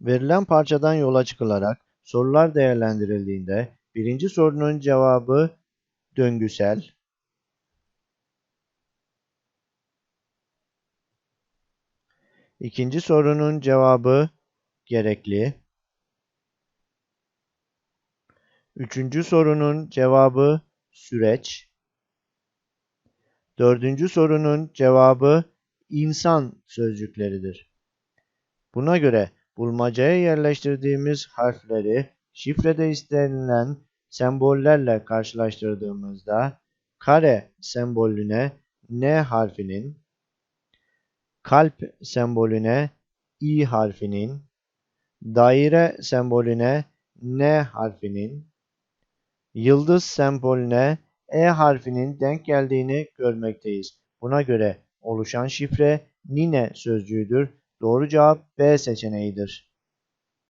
Verilen parçadan yola çıkılarak sorular değerlendirildiğinde birinci sorunun cevabı döngüsel, ikinci sorunun cevabı gerekli, üçüncü sorunun cevabı süreç, dördüncü sorunun cevabı insan sözcükleridir. Buna göre bulmacaya yerleştirdiğimiz harfleri şifrede istenilen sembollerle karşılaştırdığımızda kare sembolüne N harfinin, kalp sembolüne I harfinin, daire sembolüne N harfinin, yıldız sembolüne E harfinin denk geldiğini görmekteyiz. Buna göre oluşan şifre Nine sözcüğüdür. Doğru cevap B seçeneğidir.